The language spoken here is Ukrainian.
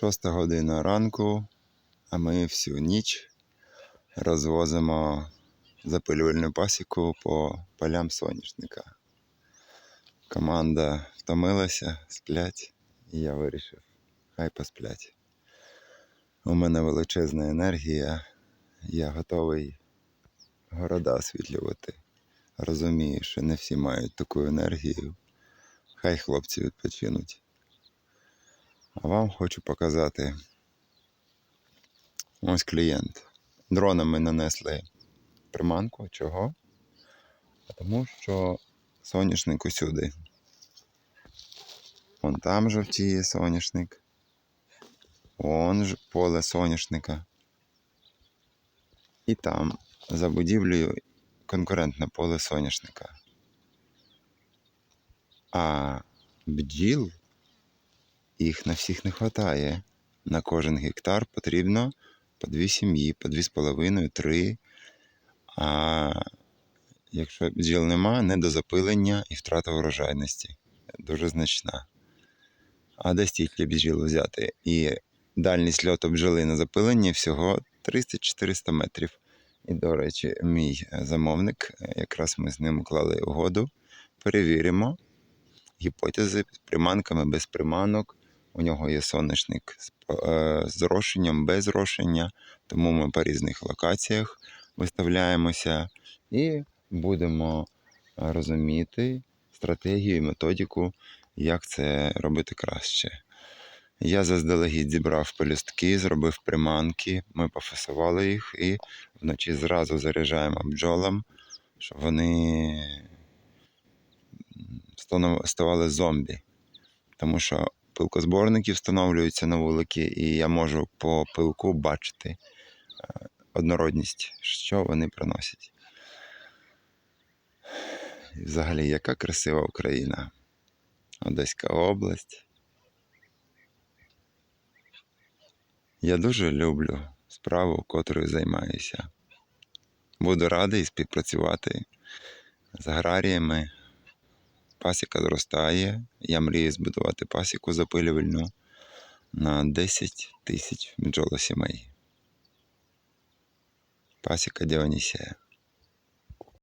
Шоста година ранку, а ми всю ніч розвозимо запилювальну пасіку по полям соняшника. Команда втомилася, сплять, і я вирішив, хай посплять. У мене величезна енергія, я готовий города освітлювати. Розумію, що не всі мають таку енергію. Хай хлопці відпочинуть. А вам хочу показати. Ось клієнт. Дроном ми нанесли приманку. Чого? Тому що соняшник усюди. Вон там жовтіє соняшник. Вон ж поле соняшника. І там за будівлею конкурентне поле соняшника. А бджіл їх на всіх не вистачає. На кожен гектар потрібно по дві сім'ї, по дві з половиною, три. А якщо бджіл нема, недозапилення і втрата урожайності дуже значна. А де стільки бджіл взяти? І дальність льоту бджоли на запилення всього 300-400 метрів. І, до речі, мій замовник, якраз ми з ним уклали угоду. Перевіримо гіпотези з приманками без приманок. У нього є сонячник з, е, з зрошенням, без зрошення, тому ми по різних локаціях виставляємося і будемо розуміти стратегію і методику, як це робити краще. Я заздалегідь зібрав пелюстки, зробив приманки, ми пофасували їх і вночі зразу заряджаємо бджолам, щоб вони ставали зомбі. Тому що пилкозборники встановлюються на вулики, і я можу по пилку бачити е, однородність, що вони приносять. Взагалі, яка красива Україна. Одеська область. Я дуже люблю справу, котрою займаюся. Буду радий співпрацювати з аграріями. Пасіка зростає. Я мрію збудувати пасіку запилювальну на 10 тисяч бджолосімей. Пасіка Діонісія.